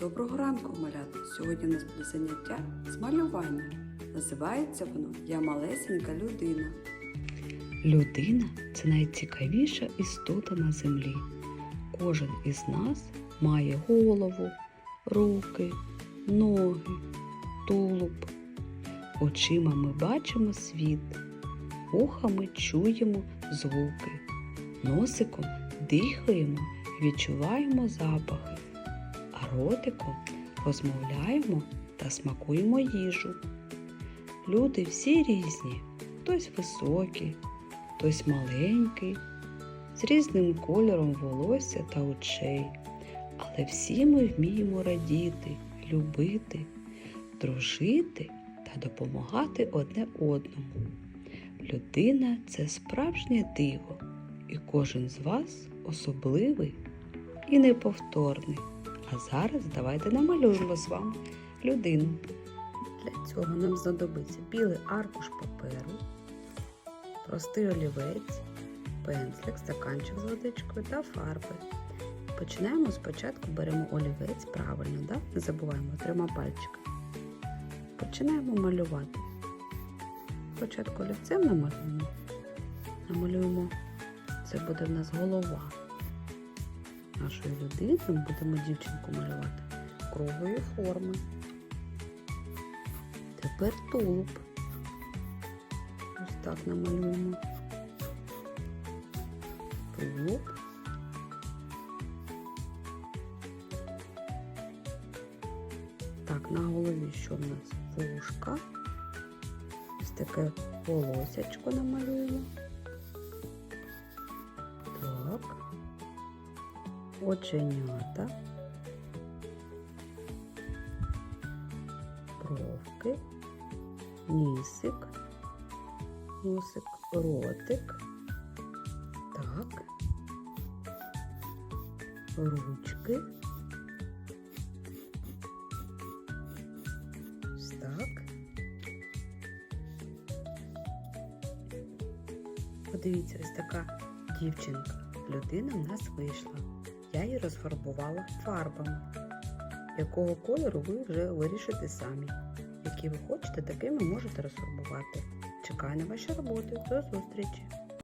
Доброго ранку, малята! Сьогодні у нас буде заняття з малювання. Називається воно Я малесенька людина. Людина це найцікавіша істота на землі. Кожен із нас має голову, руки, ноги, тулуб. Очима ми бачимо світ, вухами чуємо звуки, носиком дихаємо, відчуваємо запахи ротиком розмовляємо та смакуємо їжу. Люди всі різні, хтось високий, хтось маленький, з різним кольором волосся та очей. Але всі ми вміємо радіти, любити, дружити та допомагати одне одному. Людина це справжнє диво, і кожен з вас особливий і неповторний. А зараз давайте намалюємо з вами людину. Для цього нам знадобиться білий аркуш паперу, простий олівець, пензлик, стаканчик з водичкою та фарби. Починаємо спочатку, беремо олівець правильно, да? не забуваємо трьома пальчиками. Починаємо малювати. Спочатку олівцем намалюємо, намалюємо, це буде в нас голова нашої людини ми будемо дівчинку малювати круглої форми. Тепер тулуб. Ось так намалюємо. Тулуб. Так, на голові що в нас? Вушка. Ось таке волосячко намалюємо. Оченята, бровки, нісик, носик, ротик, так, ручки, ось так. Подивіться, ось така дівчинка, людина в нас вийшла. Я її розфарбувала фарбами. Якого кольору ви вже вирішите самі. Які ви хочете, такими можете розфарбувати. Чекаю на ваші роботи. До зустрічі!